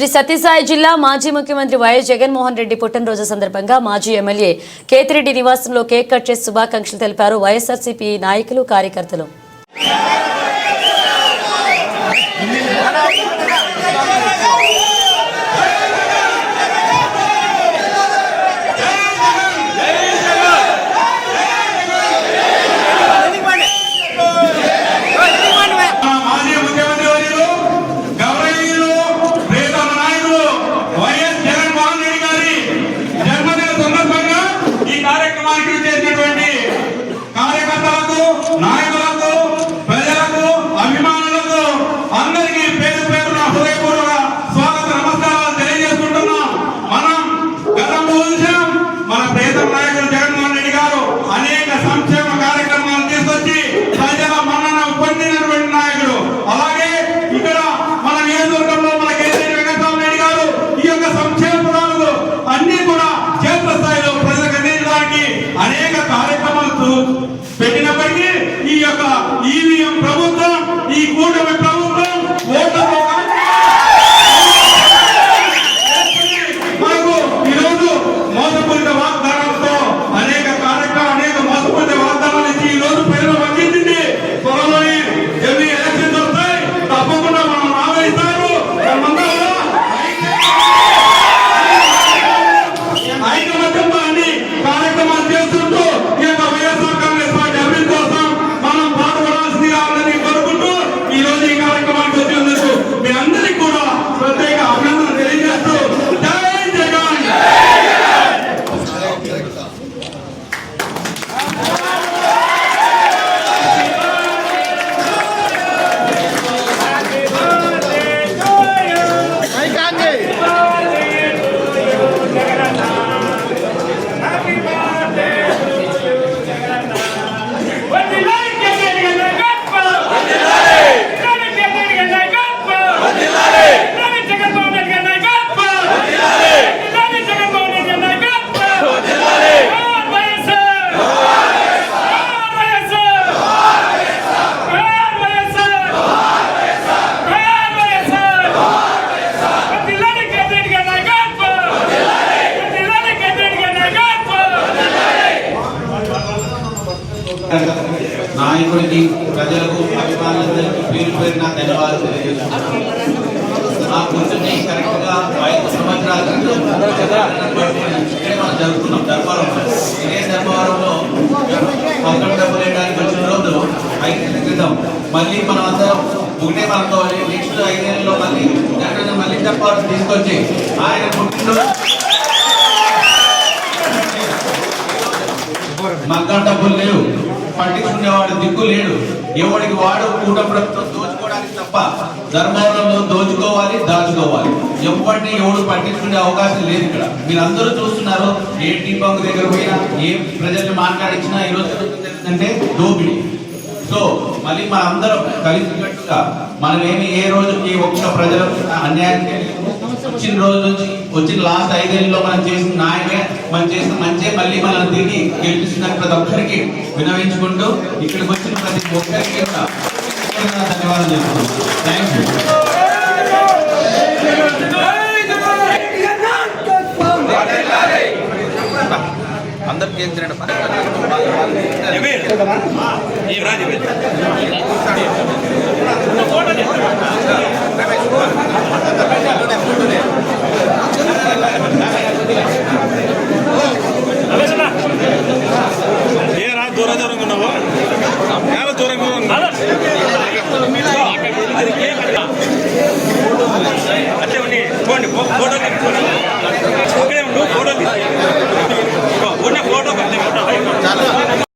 శ్రీ సత్యసాయి జిల్లా మాజీ ముఖ్యమంత్రి వైఎస్ జగన్మోహన్ రెడ్డి పుట్టినరోజు సందర్భంగా మాజీ ఎమ్మెల్యే కేతిరెడ్డి నివాసంలో కేక్ కట్ చేసి శుభాకాంక్షలు తెలిపారు వైఎస్ఆర్సీపీ నాయకులు కార్యకర్తలు. నాయకుడికి ప్రజలకు అభిమానులందరికీ పేరు పేరున ధన్యవాదాలు తెలియజేస్తున్నాను. ఆ కూర్చుని కరెక్ట్గా ఐదు సంవత్సరాల క్రితం మనం జరుపుకున్నాం దర్బారం ఇదే దర్బారంలో పంతొమ్మిది డెబ్బై ఏడానికి వచ్చిన రోజు ఐదు క్రితం మళ్ళీ మనం అందరం ఒకటే మనతో నెక్స్ట్ ఐదేళ్ళలో మళ్ళీ జగన్ మళ్ళీ చెప్పాల్సి తీసుకొచ్చి ఆయన పుట్టిన మగ్గం డబ్బులు లేవు. పట్టించుకునేవాడు దిక్కు లేడు. ఎవడికి వాడు కూటమితో దోచుకోవడానికి తప్ప ధర్మవరంలో దోచుకోవాలి దాచుకోవాలి. ఎవరిని ఎవడు పట్టించుకునే అవకాశం లేదు ఇక్కడ. మీరందరూ చూస్తున్నారు ఏ టీ బంక్ దగ్గర పోయినా ఏ ప్రజల్ని మాట్లాడించినా ఈ రోజు అంటే దోపిడీ. సో మళ్ళీ మనందరం కలిసినట్టుగా మనం ఏమి ఏ రోజుకి ఒక్క ప్రజలకు అన్యాయం వచ్చిన రోజు నుంచి వచ్చిన లాస్ట్ ఐదేళ్ళలో మనం చేసిన నాయమే మనం చేసిన మంచి మళ్ళీ మనం తిరిగి గెలిపిస్తున్న ప్రతి ఒక్కరికి వినవించుకుంటూ ఇక్కడికి వచ్చిన ప్రతి ఒక్కరికి కూడా ధన్యవాదాలు చెప్తున్నాను. థ్యాంక్ యూ అందరికి ఏం తినడం? Buenas noches.